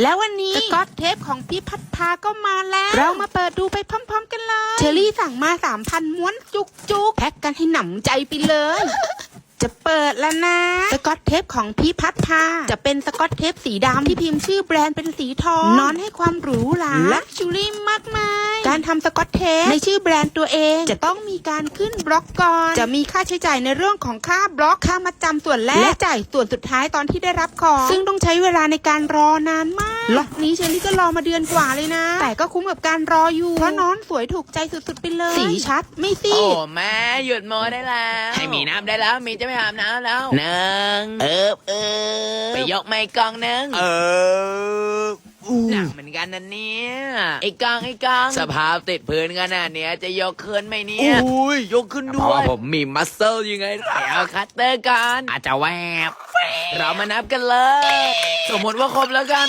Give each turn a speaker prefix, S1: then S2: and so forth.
S1: แล้ววันนี้สกอตเทปของพี่พัดพาก็มาแล้ว เรามาเปิดดูไปพร้อมๆกันเลย เชอรี่สั่งมาสามพันม้วนจุกจุกๆแพ็กกันให้หนำใจไปเลย จะเปิดแล้วนะ สกอตเทปของพี่พัดพาจะเป็นสกอตเทปสีดำที่พิมพ์ชื่อแบรนด์เป็นสีทอง นอนให้ความหรูหราลักชูรี่มากมาย การทำสกอตเทปในชื่อแบรนด์ตัวเอง จะต้องมีการขึ้นบล็อกก่อน จะมีค่าใช้จ่ายในเรื่องของค่าบล็อกค่ามัดจำส่วนแรกและจ่ายส่วนสุดท้ายตอนที่ได้รับของ ซึ่งต้องใช้เวลาในการรอนานมากล็อตนี้เชอรี่ก็รอมาเดือนกว่าเลยนะ แต่ก็คุ้มกับการรออยู่เพราะน้อนสวยถูกใจสุดๆไปเลย สีชัดไม่ซี
S2: โอ้
S1: ด
S2: แม่หยุดโมได้แล้วให้มีน้ำได้แล้วมีจะไม่อาบน้ำแล้วหนึ่งเอิบเอิบไปยกไม้กองหนึ่ง
S3: เอออู้
S2: หนั กเหมือนกันนะเนี่ย ไอ้กองไอ้กองสภาพติดพื้นขนาดเนี้ยจะยกขึ้นไหมเนี่ย
S3: อุ้ยยกขึ้น
S2: เพ
S3: ด้
S2: ราะ
S3: ว
S2: ว่าย ผมมีมัสเซลยังไงล่ะเดี๋ยวเอาคัตเตอร์กันอาจจะแวบเรามานับกันเลย สมมติว่าครบแล้วกัน